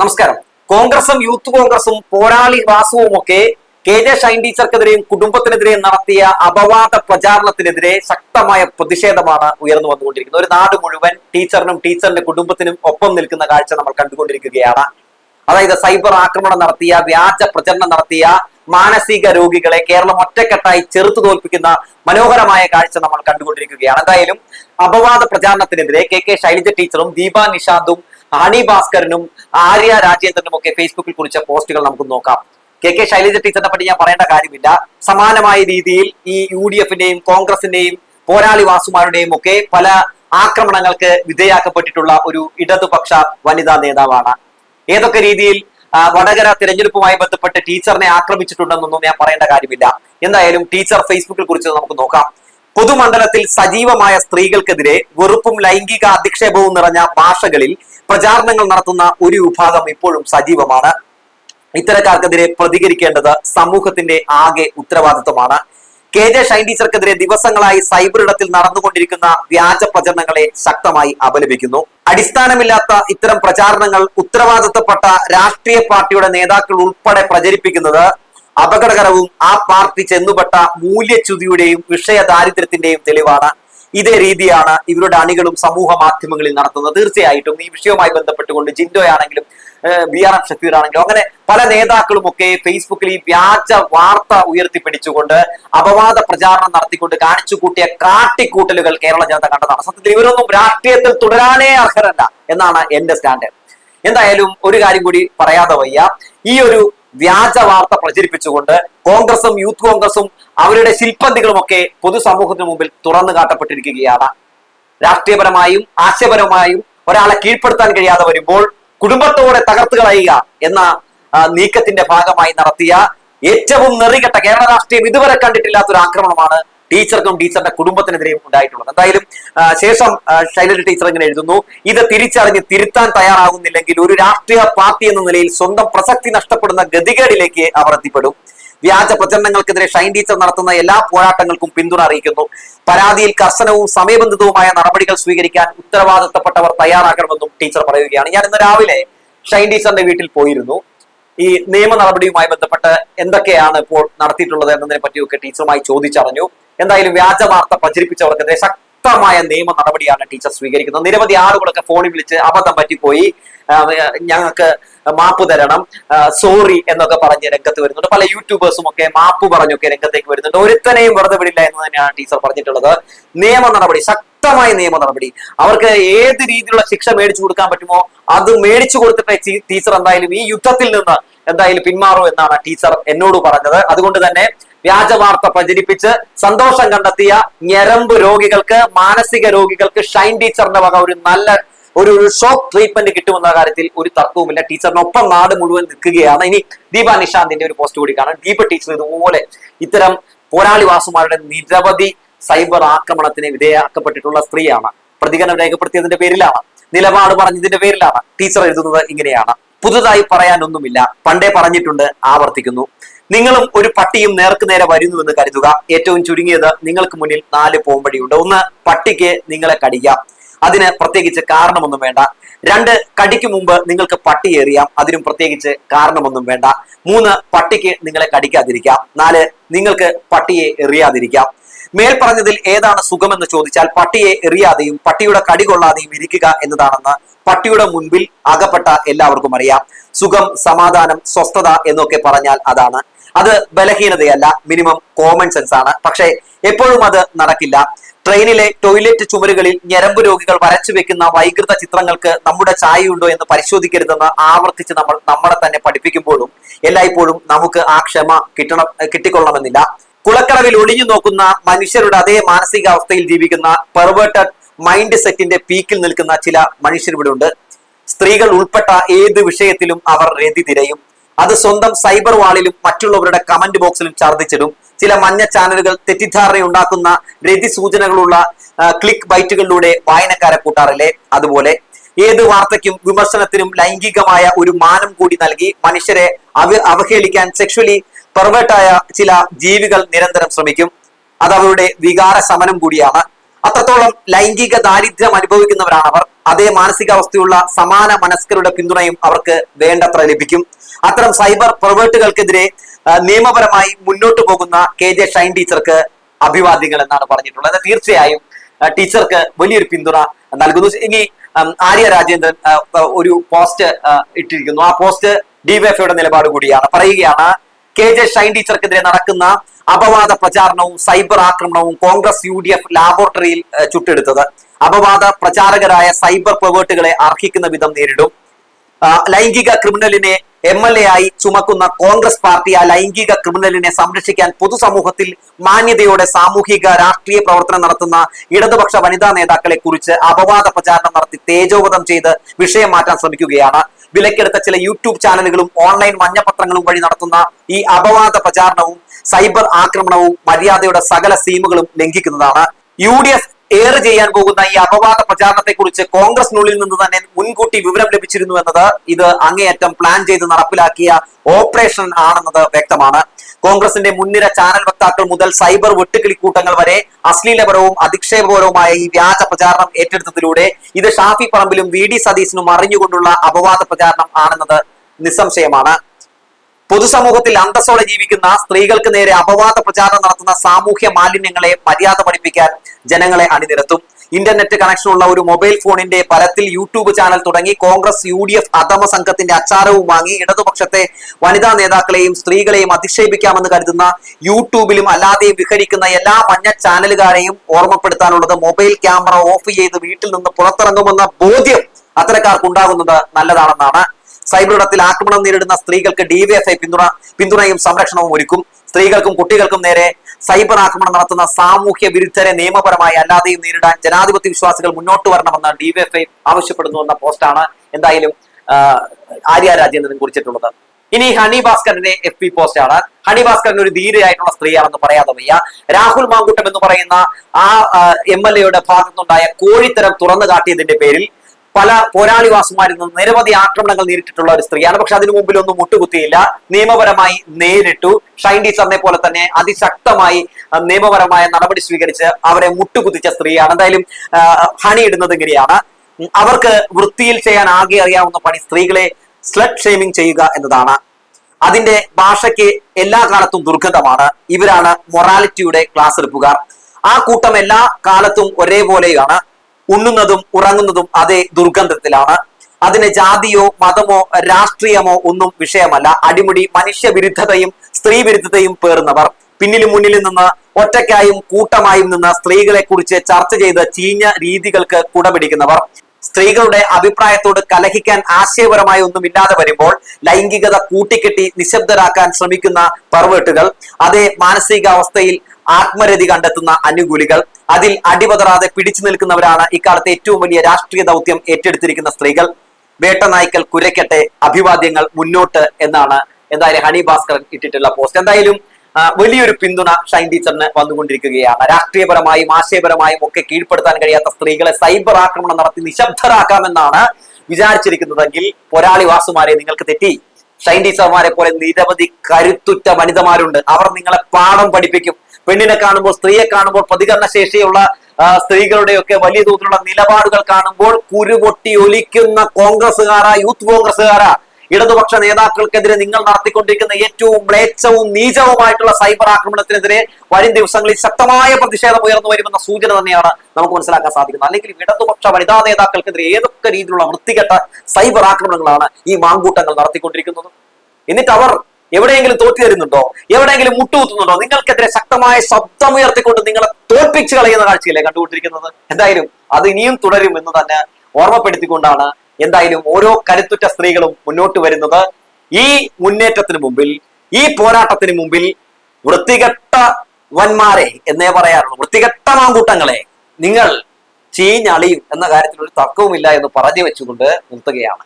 നമസ്കാരം. കോൺഗ്രസും യൂത്ത് കോൺഗ്രസും പോരാളി വാസുവും ഒക്കെ കെ ജെ ഷൈൻ ടീച്ചർക്കെതിരെയും കുടുംബത്തിനെതിരെയും നടത്തിയ അപവാദ പ്രചാരണത്തിനെതിരെ ശക്തമായ പ്രതിഷേധമാണ് ഉയർന്നു വന്നുകൊണ്ടിരിക്കുന്നത്. ഒരു നാട് മുഴുവൻ ടീച്ചറിനും ടീച്ചറിന്റെ കുടുംബത്തിനും ഒപ്പം നിൽക്കുന്ന കാഴ്ച നമ്മൾ കണ്ടുകൊണ്ടിരിക്കുകയാണ്. അതായത് സൈബർ ആക്രമണം നടത്തിയ വ്യാജ പ്രചരണം നടത്തിയ മാനസിക രോഗികളെ കേരളം ഒറ്റക്കെട്ടായി ചെറുത്തു തോൽപ്പിക്കുന്ന മനോഹരമായ കാഴ്ച നമ്മൾ കണ്ടുകൊണ്ടിരിക്കുകയാണ്. എന്തായാലും അപവാദ പ്രചാരണത്തിനെതിരെ കെ കെ ശൈലജ ടീച്ചറും ദീപ നിഷാന്തും ഹണി ഭാസ്കരനും ആര്യ രാജേന്ദ്രനും ഒക്കെ ഫേസ്ബുക്കിൽ കുറിച്ച പോസ്റ്റുകൾ നമുക്ക് നോക്കാം. കെ കെ ശൈലജ ടീച്ചറിനെ പറ്റി ഞാൻ പറയേണ്ട കാര്യമില്ല. സമാനമായ രീതിയിൽ ഈ യു ഡി എഫിന്റെയും കോൺഗ്രസിന്റെയും പോരാളി വാസുമാരുടെയും ഒക്കെ പല ആക്രമണങ്ങൾക്ക് വിധേയാക്കപ്പെട്ടിട്ടുള്ള ഒരു ഇടതുപക്ഷ വനിതാ നേതാവാണ്. ഏതൊക്കെ രീതിയിൽ വടകര തിരഞ്ഞെടുപ്പുമായി ബന്ധപ്പെട്ട് ടീച്ചറിനെ ആക്രമിച്ചിട്ടുണ്ടെന്നൊന്നും ഞാൻ പറയേണ്ട കാര്യമില്ല. എന്തായാലും ടീച്ചർ ഫേസ്ബുക്കിൽ കുറിച്ച് നമുക്ക് നോക്കാം. പൊതുമണ്ഡലത്തിൽ സജീവമായ സ്ത്രീകൾക്കെതിരെ വെറുപ്പും ലൈംഗിക അധിക്ഷേപവും നിറഞ്ഞ ഭാഷകളിൽ പ്രചാരണങ്ങൾ നടത്തുന്ന ഒരു വിഭാഗം ഇപ്പോഴും സജീവമാണ്. ഇത്തരക്കാർക്കെതിരെ പ്രതികരിക്കേണ്ടത് സമൂഹത്തിന്റെ ആകെ ഉത്തരവാദിത്വമാണ്. കെ ജെ ഷൈൻ ടീച്ചർക്കെതിരെ ദിവസങ്ങളായി സൈബർ ഇടത്തിൽ നടന്നുകൊണ്ടിരിക്കുന്ന വ്യാജ പ്രചരണങ്ങളെ ശക്തമായി അപലപിക്കുന്നു. അടിസ്ഥാനമില്ലാത്ത ഇത്തരം പ്രചാരണങ്ങൾ ഉത്തരവാദിത്തപ്പെട്ട രാഷ്ട്രീയ പാർട്ടിയുടെ നേതാക്കൾ ഉൾപ്പെടെ പ്രചരിപ്പിക്കുന്നത് അപകടകരവും ആ പാർട്ടി ചെന്നുപെട്ട മൂല്യച്യുതിയുടെയും വിഷയ ദാരിദ്ര്യത്തിന്റെയും തെളിവാണ് ഇതേ രീതിയാണ് ഇവരുടെ അണികളും സമൂഹ മാധ്യമങ്ങളിൽ നടത്തുന്നത്. തീർച്ചയായിട്ടും ഈ വിഷയവുമായി ബന്ധപ്പെട്ടുകൊണ്ട് ജിൻഡോ ആണെങ്കിലും ബി ആർ എം ഷഫീർ ആണെങ്കിലും അങ്ങനെ പല നേതാക്കളും ഒക്കെ ഫേസ്ബുക്കിൽ ഈ വ്യാജ വാർത്ത ഉയർത്തിപ്പിടിച്ചുകൊണ്ട് അപവാദ പ്രചാരണം നടത്തിക്കൊണ്ട് കാണിച്ചു കൂട്ടിയ കാട്ടിക്കൂട്ടലുകൾ കേരള ജനത കണ്ടതാണ്. സത്യത്തിൽ ഇവരൊന്നും രാഷ്ട്രീയത്തിൽ തുടരാനേ അർഹരല്ല എന്നാണ് എന്റെ സ്റ്റാൻഡേർഡ് എന്തായാലും ഒരു കാര്യം കൂടി പറയാതെ വയ്യ. ഈ ഒരു വ്യാജ വാർത്ത പ്രചരിപ്പിച്ചുകൊണ്ട് കോൺഗ്രസും യൂത്ത് കോൺഗ്രസും അവരുടെ ശില്പന്തികളും ഒക്കെ പൊതുസമൂഹത്തിന് മുമ്പിൽ തുറന്നു കാട്ടപ്പെട്ടിരിക്കുകയാണ്. രാഷ്ട്രീയപരമായും ആശയപരമായും ഒരാളെ കീഴ്പ്പെടുത്താൻ കഴിയാതെ വരുമ്പോൾ കുടുംബത്തോടെ തകർത്ത് കളയുക എന്ന നീക്കത്തിന്റെ ഭാഗമായി നടത്തിയ ഏറ്റവും നെറികെട്ട കേരള രാഷ്ട്രീയം ഇതുവരെ കണ്ടിട്ടില്ലാത്ത ഒരു ആക്രമണമാണ് ടീച്ചർക്കും ടീച്ചറിന്റെ കുടുംബത്തിനെതിരെയും ഉണ്ടായിട്ടുള്ളത്. എന്തായാലും ശേഷം ശൈലജ ടീച്ചർ ഇങ്ങനെ എഴുതുന്നു ഇത് തിരിച്ചറിഞ്ഞ് തിരുത്താൻ തയ്യാറാകുന്നില്ലെങ്കിൽ ഒരു രാഷ്ട്രീയ പാർട്ടി എന്ന നിലയിൽ സ്വന്തം പ്രസക്തി നഷ്ടപ്പെടുന്ന ഗതികേടിലേക്ക് അവർ എത്തിപ്പെടും. വ്യാജ പ്രചരണങ്ങൾക്കെതിരെ ഷൈൻ ടീച്ചർ നടത്തുന്ന എല്ലാ പോരാട്ടങ്ങൾക്കും പിന്തുണ അറിയിക്കുന്നു. പരാതിയിൽ കർശനവും സമയബന്ധിതവുമായ നടപടികൾ സ്വീകരിക്കാൻ ഉത്തരവാദിത്തപ്പെട്ടവർ തയ്യാറാക്കണമെന്നും ടീച്ചർ പറയുകയാണ്. ഞാൻ ഇന്ന് രാവിലെ ഷൈൻ ടീച്ചറിന്റെ വീട്ടിൽ പോയിരുന്നു. ഈ നിയമ നടപടിയുമായി ബന്ധപ്പെട്ട് എന്തൊക്കെയാണ് ഇപ്പോൾ നടത്തിയിട്ടുള്ളത് എന്നതിനെ പറ്റിയൊക്കെ ടീച്ചറുമായി ചോദിച്ചറിഞ്ഞു. എന്തായാലും വ്യാജ വാർത്ത പ്രചരിപ്പിച്ചവർക്കെതിരെ ശക്തമായ നിയമ നടപടിയാണ് ടീച്ചർ സ്വീകരിക്കുന്നത്. നിരവധി ആളുകളൊക്കെ ഫോണിൽ വിളിച്ച് അബദ്ധം പറ്റിപ്പോയി. ഞങ്ങൾക്ക് മാപ്പ് തരണം. സോറി എന്നൊക്കെ പറഞ്ഞ് രംഗത്ത് വരുന്നുണ്ട്. പല യൂട്യൂബേഴ്സും ഒക്കെ മാപ്പ് പറഞ്ഞൊക്കെ രംഗത്തേക്ക് വരുന്നുണ്ട്. ഒരുത്തനെയും വെറുതെ വിടില്ല എന്ന് തന്നെയാണ് ടീച്ചർ പറഞ്ഞിട്ടുള്ളത്. നിയമ നടപടി ശക്തമായ നിയമ നടപടി. അവർക്ക് ഏത് രീതിയിലുള്ള ശിക്ഷ മേടിച്ചു കൊടുക്കാൻ പറ്റുമോ അത് മേടിച്ചു കൊടുത്തിട്ട് ടീച്ചർ എന്തായാലും ഈ യുദ്ധത്തിൽ നിന്ന് എന്തായാലും പിന്മാറും എന്നാണ് ടീച്ചർ എന്നോട് പറഞ്ഞത്. അതുകൊണ്ട് തന്നെ വ്യാജ വാർത്ത പ്രചരിപ്പിച്ച് സന്തോഷം കണ്ടെത്തിയ ഞരമ്പ് രോഗികൾക്ക് മാനസിക രോഗികൾക്ക് ഷൈൻ ടീച്ചറിന്റെ വക ഒരു നല്ല ഒരു ഷോക്ക് ട്രീറ്റ്മെന്റ് കിട്ടുമെന്ന കാര്യത്തിൽ ഒരു തർക്കവുമില്ല. ടീച്ചറിനൊപ്പം നാട് മുഴുവൻ നിൽക്കുകയാണ്. ഇനി ദീപ നിഷാന്തിന്റെ ഒരു പോസ്റ്റ് കൂടി കാണാം. ദീപ ടീച്ചർ ഇതുപോലെ ഇത്തരം പോരാളി വാസുമാരുടെ നിരവധി സൈബർ ആക്രമണത്തിന് വിധേയമാക്കപ്പെട്ടിട്ടുള്ള സ്ത്രീയാണ്. പ്രതികരണം രേഖപ്പെടുത്തിയതിന്റെ പേരിലാണ്. നിലപാട് പറഞ്ഞതിന്റെ പേരിലാണ് ടീച്ചർ എഴുതുന്നത് ഇങ്ങനെയാണ്. പുതുതായി പറയാനൊന്നുമില്ല. പണ്ടേ പറഞ്ഞിട്ടുണ്ട് ആവർത്തിക്കുന്നു. നിങ്ങളും ഒരു പട്ടിയും നേർക്ക് നേരെ വരുന്നുവെന്ന് കരുതുക. ഏറ്റവും ചുരുങ്ങിയത് നിങ്ങൾക്ക് മുന്നിൽ നാല് പോംവഴിയുണ്ട്. ഒന്ന് പട്ടിക്ക് നിങ്ങളെ കടിക്കാം. അതിന് പ്രത്യേകിച്ച് കാരണമൊന്നും വേണ്ട. രണ്ട് കടിക്ക് മുമ്പ് നിങ്ങൾക്ക് പട്ടി എറിയാം അതിനും പ്രത്യേകിച്ച് കാരണമൊന്നും വേണ്ട. മൂന്ന് പട്ടിക്ക് നിങ്ങളെ കടിക്കാതിരിക്കാം. നാല് നിങ്ങൾക്ക് പട്ടിയെ എറിയാതിരിക്കാം. മേൽ പറഞ്ഞതിൽ ഏതാണ് സുഖമെന്ന് ചോദിച്ചാൽ പട്ടിയെ എറിയാതെയും പട്ടിയുടെ കടി കൊള്ളാതെയും ഇരിക്കുക എന്നതാണെന്ന് പട്ടിയുടെ മുൻപിൽ അകപ്പെട്ട എല്ലാവർക്കും അറിയാം. സുഖം സമാധാനം സ്വസ്ഥത എന്നൊക്കെ പറഞ്ഞാൽ അതാണ്. അത് ബലഹീനതയല്ല മിനിമം കോമൺ സെൻസ് ആണ്. പക്ഷേ എപ്പോഴും അത് നടക്കില്ല. ട്രെയിനിലെ ടോയ്ലറ്റ് ചുമരുകളിൽ ഞരമ്പ് രോഗികൾ വരച്ചു വെക്കുന്ന വൈകൃത ചിത്രങ്ങൾക്ക് നമ്മുടെ ചായയുണ്ടോ എന്ന് പരിശോധിക്കരുതെന്ന് ആവർത്തിച്ച് നമ്മൾ നമ്മളെ തന്നെ പഠിപ്പിക്കുമ്പോഴും എല്ലായ്പ്പോഴും നമുക്ക് ആ ക്ഷമ കിട്ടണം കിട്ടിക്കൊള്ളണമെന്നില്ല. കുളക്കടവിൽ ഒളിഞ്ഞു നോക്കുന്ന മനുഷ്യരുടെ അതേ മാനസികാവസ്ഥയിൽ ജീവിക്കുന്ന പെർവേർട്ടഡ് മൈൻഡ് സെറ്റിന്റെ പീക്കിൽ നിൽക്കുന്ന ചില മനുഷ്യരിവിടെ ഉണ്ട് സ്ത്രീകൾ ഉൾപ്പെട്ട ഏത് വിഷയത്തിലും അവർ രതി തിരയും. അത് സ്വന്തം സൈബർ വാളിലും മറ്റുള്ളവരുടെ കമന്റ് ബോക്സിലും ഛർദ്ദിച്ചിടും. ചില മഞ്ഞ ചാനലുകൾ തെറ്റിദ്ധാരണയുണ്ടാക്കുന്ന രതി സൂചനകളുള്ള ക്ലിക്ക് ബൈറ്റുകളിലൂടെ വായനക്കാരെ കൂട്ടാറില്ലേ? അതുപോലെ ഏത് വാർത്തയ്ക്കും വിമർശനത്തിനും ലൈംഗികമായ ഒരു മാനം കൂടി നൽകി മനുഷ്യരെ അവ അവഹേളിക്കാൻ സെക്ഷലി പെർവേർട്ടായ ചില ജീവികൾ നിരന്തരം ശ്രമിക്കും. അത് അവരുടെ വികാര സമനം കൂടിയാണ്. അത്രത്തോളം ലൈംഗിക ദാരിദ്ര്യം അനുഭവിക്കുന്നവരാണ് അവർ. അതേ മാനസികാവസ്ഥയുള്ള സമാന മനസ്കരുടെ പിന്തുണയും അവർക്ക് വേണ്ടത്ര ലഭിക്കും. അത്തരം സൈബർ പെർവേർട്ടുകൾക്കെതിരെ നിയമപരമായി മുന്നോട്ട് പോകുന്ന കെ ജെ ഷൈൻ ടീച്ചർക്ക് അഭിവാദ്യങ്ങൾ എന്നാണ് പറഞ്ഞിട്ടുള്ളത്. തീർച്ചയായും ടീച്ചർക്ക് വലിയൊരു പിന്തുണ നൽകുന്നു. ഇനി ആര്യ രാജേന്ദ്രൻ ഒരു പോസ്റ്റ് ഇട്ടിരിക്കുന്നു. ആ പോസ്റ്റ് ഡിവൈഎഫ്ഐയുടെ നിലപാട് കൂടിയാണ്. പറയുകയാണ് കെ ജെ ഷൈൻ ടീച്ചർക്കെതിരെ നടക്കുന്ന അപവാദ പ്രചാരണവും സൈബർ ആക്രമണവും കോൺഗ്രസ് യു ഡി എഫ് ലാബോറട്ടറിയിൽ ചുട്ടെടുത്തത്. അപവാദ പ്രചാരകരായ സൈബർ പ്രവേർട്ടുകളെ അർഹിക്കുന്ന വിധം നേരിടും. ലൈംഗിക ക്രിമിനലിനെ എം എൽ എ ആയി ചുമക്കുന്ന കോൺഗ്രസ് പാർട്ടി ആ ലൈംഗിക ക്രിമിനലിനെ സംരക്ഷിക്കാൻ പൊതുസമൂഹത്തിൽ മാന്യതയോടെ സാമൂഹിക രാഷ്ട്രീയ പ്രവർത്തനം നടത്തുന്ന ഇടതുപക്ഷ വനിതാ നേതാക്കളെ കുറിച്ച് അപവാദ പ്രചാരണം നടത്തി തേജോവധം ചെയ്ത് വിഷയം മാറ്റാൻ ശ്രമിക്കുകയാണ്. വിലക്കെടുത്ത ചില യൂട്യൂബ് ചാനലുകളും ഓൺലൈൻ മഞ്ഞപത്രങ്ങളും വഴി നടത്തുന്ന ഈ അപവാദ പ്രചാരണവും സൈബർ ആക്രമണവും മര്യാദയുടെ സകല സീമുകളും ലംഘിക്കുന്നതാണ്. യു ഡി എഫ് ഏറെ ചെയ്യാൻ പോകുന്ന ഈ അപവാദ പ്രചാരണത്തെ കുറിച്ച് കോൺഗ്രസിനുള്ളിൽ നിന്ന് തന്നെ മുൻകൂട്ടി വിവരം ലഭിച്ചിരുന്നു എന്നത് ഇത് അങ്ങേയറ്റം പ്ലാൻ ചെയ്ത് നടപ്പിലാക്കിയ ഓപ്പറേഷൻ ആണെന്നത് വ്യക്തമാണ്. കോൺഗ്രസിന്റെ മുൻനിര ചാനൽ വക്താക്കൾ മുതൽ സൈബർ വെട്ടുകിളിക്കൂട്ടങ്ങൾ വരെ അശ്ലീലപരവും അധിക്ഷേപകരവുമായ ഈ വ്യാജ പ്രചാരണം ഏറ്റെടുത്തതിലൂടെ ഇത് ഷാഫി പറമ്പിലും വി ഡി സതീശനും അറിഞ്ഞുകൊണ്ടുള്ള അപവാദ പ്രചാരണം ആണെന്നത് നിസ്സംശയമാണ്. പൊതുസമൂഹത്തിൽ അന്തസ്സോടെ ജീവിക്കുന്ന സ്ത്രീകൾക്ക് നേരെ അപവാദ പ്രചാരണം നടത്തുന്ന സാമൂഹ്യ മാലിന്യങ്ങളെ മര്യാദ പഠിപ്പിക്കാൻ ജനങ്ങളെ അണിനിരത്തും. ഇന്റർനെറ്റ് കണക്ഷൻ ഉള്ള ഒരു മൊബൈൽ ഫോണിന്റെ പരത്തിൽ യൂട്യൂബ് ചാനൽ തുടങ്ങി കോൺഗ്രസ് യു ഡി എഫ് അധമ സംഘത്തിന്റെ അച്ചാരവും വാങ്ങി ഇടതുപക്ഷത്തെ വനിതാ നേതാക്കളെയും സ്ത്രീകളെയും അധിക്ഷേപിക്കാമെന്ന് കരുതുന്ന യൂട്യൂബിലും അല്ലാതെയും വിഹരിക്കുന്ന എല്ലാ മഞ്ഞ ചാനലുകാരെയും ഓർമ്മപ്പെടുത്താനുള്ളത് മൊബൈൽ ക്യാമറ ഓഫ് ചെയ്ത് വീട്ടിൽ നിന്ന് പുറത്തിറങ്ങുമെന്ന ബോധ്യം അത്തരക്കാർക്ക് ഉണ്ടാകുന്നത് നല്ലതാണെന്നാണ് സൈബറിടത്തിൽ ആക്രമണം നേരിടുന്ന സ്ത്രീകൾക്ക് ഡിവൈഎഫ്ഐ പിന്തുണ പിന്തുണയും സംരക്ഷണവും ഒരുക്കും. സ്ത്രീകൾക്കും കുട്ടികൾക്കും നേരെ സൈബർ ആക്രമണം നടത്തുന്ന സാമൂഹ്യ വിരുദ്ധരെ നിയമപരമായി അല്ലാതെയും നേരിടാൻ ജനാധിപത്യ വിശ്വാസികൾ മുന്നോട്ട് വരണമെന്ന് ആവശ്യപ്പെടുന്നു എന്ന പോസ്റ്റാണ് എന്തായാലും ആര്യ രാജേന്ദ്രൻ കുറിച്ചിട്ടുള്ളത്. ഇനി ഹണി ഭാസ്കറിന്റെ എഫ് പി പോസ്റ്റ് ആണ് ഹണി ഭാസ്കരൻ ഒരു ധീരയായിട്ടുള്ള സ്ത്രീയാണെന്ന് പറയാതെ വയ്യ. രാഹുൽ മാങ്കൂട്ടം എന്ന് പറയുന്ന ആ എം എൽ എയുടെ ഭാഗത്തുനിന്നുണ്ടായ കോഴിത്തരം തുറന്നു കാട്ടിയതിന്റെ പേരിൽ പല പോരാളിവാസുമാരിൽ നിന്ന് നിരവധി ആക്രമണങ്ങൾ നേരിട്ടിട്ടുള്ള ഒരു സ്ത്രീയാണ്. പക്ഷെ അതിനു മുമ്പിൽ ഒന്നും മുട്ടുകുത്തിയില്ല. നിയമപരമായി നേരിട്ടു. ഷൈൻ ടീച്ചറിനെ പോലെ തന്നെ അതിശക്തമായി നിയമപരമായ നടപടി സ്വീകരിച്ച് അവരെ മുട്ടുകുത്തിച്ച സ്ത്രീയാണ്. എന്തായാലും ഹണി ഇടുന്നത് ഇങ്ങനെയാണ്. അവർക്ക് വൃത്തിയിൽ ചെയ്യാൻ ആകെ അറിയാവുന്ന പണി സ്ത്രീകളെ സ്ലഡ് ഷെയ്മിംഗ് ചെയ്യുക എന്നതാണ്. അതിന്റെ ഭാഷയ്ക്ക് എല്ലാ കാലത്തും ദുർഗന്ധമാണ്. ഇവരാണ് മൊറാലിറ്റിയുടെ ക്ലാസ് എടുപ്പുകാർ. ആ കൂട്ടം എല്ലാ കാലത്തും ഒരേപോലെയാണ്. ഉണ്ണുന്നതും ഉറങ്ങുന്നതും അതേ ദുർഗന്ധത്തിലാണ്. അതിന് ജാതിയോ മതമോ രാഷ്ട്രീയമോ ഒന്നും വിഷയമല്ല. അടിമുടി മനുഷ്യവിരുദ്ധതയും സ്ത്രീ വിരുദ്ധതയും പേറുന്നവർ. പിന്നിലും മുന്നിലും നിന്ന് ഒറ്റയ്ക്കായും കൂട്ടമായും നിന്ന് സ്ത്രീകളെ കുറിച്ച് ചർച്ച ചെയ്ത് ചീഞ്ഞ രീതികൾക്ക് കുടപിടിക്കുന്നവർ. സ്ത്രീകളുടെ അഭിപ്രായത്തോട് കലഹിക്കാൻ ആശയപരമായി ഒന്നുമില്ലാതെ വരുമ്പോൾ ലൈംഗികത കൂട്ടിക്കെട്ടി നിശബ്ദരാക്കാൻ ശ്രമിക്കുന്ന പർവേട്ടുകൾ. അതേ മാനസികാവസ്ഥയിൽ ആത്മരതി കണ്ടെത്തുന്ന അനുകൂലികൾ. അതിൽ അടിപതറാതെ പിടിച്ചു നിൽക്കുന്നവരാണ് ഇക്കാലത്തെ ഏറ്റവും വലിയ രാഷ്ട്രീയ ദൗത്യം ഏറ്റെടുത്തിരിക്കുന്ന സ്ത്രീകൾ. വേട്ടനായ്ക്കൽ കുരയ്ക്കട്ടെ അഭിവാദ്യങ്ങൾ മുന്നോട്ട് എന്നാണ് എന്തായാലും ഹണി ഭാസ്കരൻ ഇട്ടിട്ടുള്ള പോസ്റ്റ്. എന്തായാലും വലിയൊരു പിന്തുണ ഷൈൻ ടീച്ചറിന് വന്നുകൊണ്ടിരിക്കുകയാണ്. രാഷ്ട്രീയപരമായും ആശയപരമായും ഒക്കെ കീഴ്പ്പെടുത്താൻ കഴിയാത്ത സ്ത്രീകളെ സൈബർ ആക്രമണം നടത്തി നിശബ്ദരാക്കാമെന്നാണ് വിചാരിച്ചിരിക്കുന്നതെങ്കിൽ പോരാളി വാസുമാരെ നിങ്ങൾക്ക് തെറ്റി. ഷൈൻ ടീച്ചർമാരെ പോലെ നിരവധി കരുത്തുറ്റ വനിതമാരുണ്ട്. അവർ നിങ്ങളെ പാഠം പഠിപ്പിക്കും. പെണ്ണിനെ കാണുമ്പോൾ സ്ത്രീയെ കാണുമ്പോൾ പ്രതികരണ ശേഷിയുള്ള ആ, സ്ത്രീകളുടെയൊക്കെ വലിയ തോതിലുള്ള നിലപാടുകൾ കാണുമ്പോൾ കുരുപൊട്ടി ഒലിക്കുന്ന കോൺഗ്രസ്സുകാരാ യൂത്ത് കോൺഗ്രസ്സുകാരാ. ഇടതുപക്ഷ നേതാക്കൾക്കെതിരെ നിങ്ങൾ നടത്തിക്കൊണ്ടിരിക്കുന്ന ഏറ്റവും മ്ലേച്ഛവും നീചവുമായിട്ടുള്ള സൈബർ ആക്രമണത്തിനെതിരെ വരും ദിവസങ്ങളിൽ ശക്തമായ പ്രതിഷേധം ഉയർന്നു വരുമെന്ന സൂചന തന്നെയാണ് നമുക്ക് മനസ്സിലാക്കാൻ സാധിക്കുന്നത്. അല്ലെങ്കിൽ ഇടതുപക്ഷ വനിതാ നേതാക്കൾക്കെതിരെ ഏതൊക്കെ രീതിയിലുള്ള വൃത്തികെട്ട സൈബർ ആക്രമണങ്ങളാണ് ഈ മാങ്കൂട്ടങ്ങൾ നടത്തിക്കൊണ്ടിരിക്കുന്നത്? എന്നിട്ട് അവർ എവിടെയെങ്കിലും തോറ്റു തരുന്നുണ്ടോ? എവിടെയെങ്കിലും മുട്ടുകുത്തുന്നുണ്ടോ നിങ്ങൾക്കെതിരെ ശക്തമായ ശബ്ദം ഉയർത്തിക്കൊണ്ട് നിങ്ങളെ തോൽപ്പിച്ചു കളയുന്ന കാഴ്ചയല്ലേ കണ്ടുകൊണ്ടിരിക്കുന്നത്? എന്തായാലും അത് ഇനിയും തുടരും എന്ന് തന്നെ ഓർമ്മപ്പെടുത്തിക്കൊണ്ടാണ് എന്തായാലും ഓരോ കരുത്തുറ്റ സ്ത്രീകളും മുന്നോട്ട് വരുന്നത്. ഈ മുന്നേറ്റത്തിന് മുമ്പിൽ ഈ പോരാട്ടത്തിന് മുമ്പിൽ വൃത്തികെട്ട വന്മാരെ എന്നേ പറയാറുള്ളൂ. വൃത്തികെട്ട മാങ്കൂട്ടങ്ങളെ നിങ്ങൾ ചീഞ്ഞളിയും എന്ന കാര്യത്തിൽ ഒരു തർക്കവുമില്ല എന്ന് പറഞ്ഞു വെച്ചുകൊണ്ട് നിർത്തുകയാണ്.